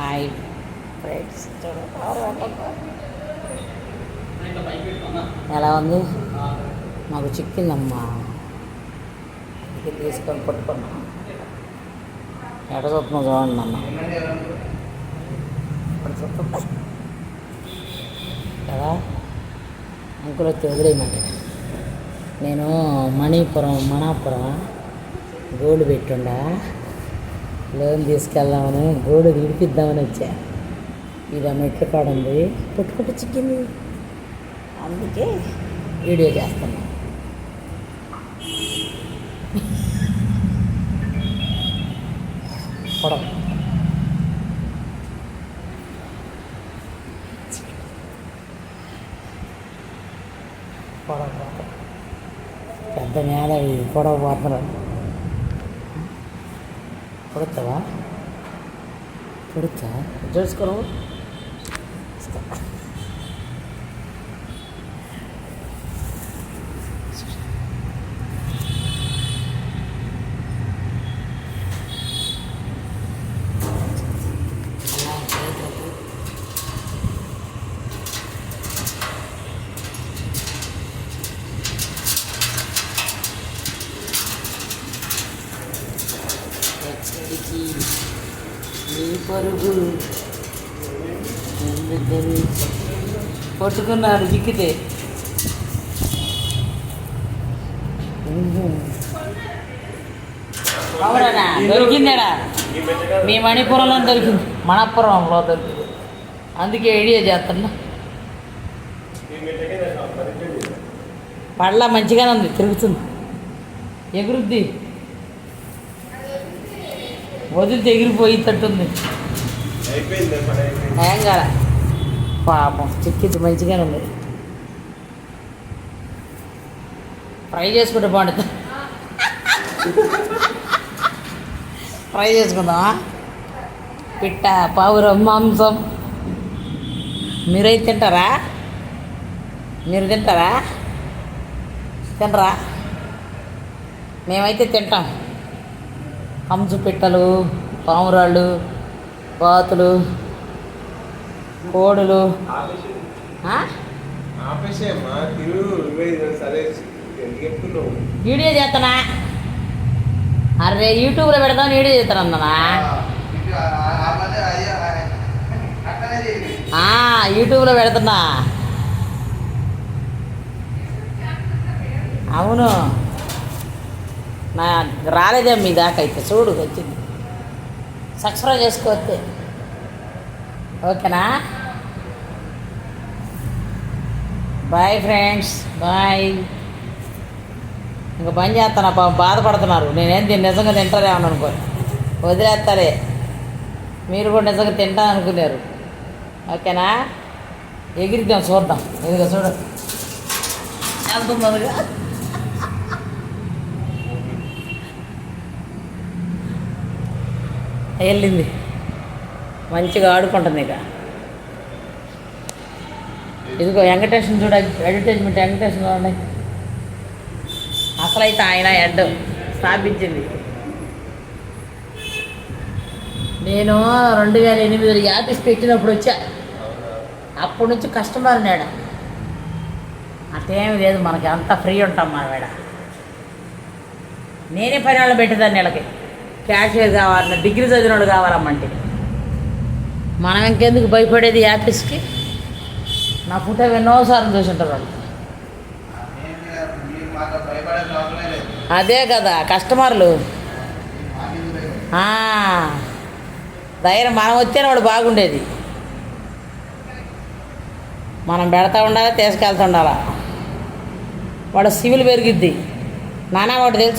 Hi friends ఎలా ఉంది? మాకు చిక్కిందమ్మా. ఇది తీసుకొని పట్టుకున్నాం. ఎడ చూస్తున్నాం చూడండి అన్న ఇప్పుడు చూస్తుందా కదా? అంకుల్ వచ్చి వదిలేయమంటే. నేను మణిపురం మణాపురం గోల్డ్ పెట్టుండా. లోన్ తీసుకెళ్దామని గోడు విడిపిద్దామని వచ్చా. ఇది మెట్లు మెట్ల కాడ ఉంది. పుట్టుకుంటే చిక్కింది. అందుకే వీడియో చేస్తున్నా. పడవ. పడవ. పెద్ద నేల పొడవ పోతున్నాడు கொடுத்தவா? கொடுத்த? ரிசல்ட்ஸ் கொடுவோம் నీ పరుగు. ఎందుకని పట్టుకున్నారు చిక్కితే అవునా దొరికిందేడా మీ మణిపురంలో దొరికింది. మణపురంలో దొరికింది. అందుకే ఐడియా చేస్తున్నా. పళ్ళ మంచిగానే ఉంది తిరుగుతుంది. ఎగురుద్ది. వదిలితే ఎగిరిపోయేటట్టుంది. ఏం కాల. పాపం చిక్కింది మంచిగానే ఉంది. ఫ్రై చేసుకుంటే బాగుంటుంది. ఫ్రై చేసుకుందామా? పిట్ట పావురం మాంసం. మీరైతే తింటారా? మీరు తింటారా? తినరా? మేమైతే తింటాం. హంసు పిట్టలు పావురాళ్ళు బాతులు కోడులు. వీడియో చేస్తానా అరే యూట్యూబ్లో పెడదాం వీడియో చేస్తాను అన్నా యూట్యూబ్లో పెడుతున్నా. అవును. నా రాలేదే మీ దాకైతే. చూడు వచ్చింది సక్సెస్ చేసుకోవద్దు ఓకేనా? Bye friends bye. ఇంకా పని చేస్తాను పాపం బాధపడుతున్నారు. నేనేం దీన్ని నిజంగా తింటారేమని అనుకో. వదిలేస్తారే. మీరు కూడా నిజంగా తింటా అనుకున్నారు ఓకేనా? ఎగిరిద్దాం చూద్దాం. ఇదిగో చూడు. వెళ్తున్నదిగా వెళ్ళింది. మంచిగా ఆడుకుంటుంది ఇక. ఇదిగో వెంకటేశ్వర చూడ అడ్వర్టైజ్మెంట్ వెంకటేశ్వర చూడండి అసలైతే ఆయన ఎడ్ స్థాపించింది. నేను రెండు వేల ఎనిమిదిలో యాపిస్ పెట్టినప్పుడు వచ్చా. అప్పటి నుంచి కస్టమర్ నేడ అట్టేమి లేదు మనకి అంత ఫ్రీ ఉంటాం మన మేడ నేనే పని వాళ్ళు పెట్టేదాన్ని నెలకి క్యాషియర్ కావాలన్నా డిగ్రీ చదివినోడు కావాలమ్మంటే. మనం ఇంకెందుకు భయపడేది యాపిస్కి నా ఫోటో ఎన్నోసార్లు చూసింటారు వాళ్ళు. అదే కదా కస్టమర్లు. ధైర్యం మనం వచ్చేనే వాడు బాగుండేది. మనం పెడతా ఉండాలి తీసుకెళ్తా ఉండాలా? వాడు సివిల్ పెరిగిద్ది. నానా వాడు తెలుసు.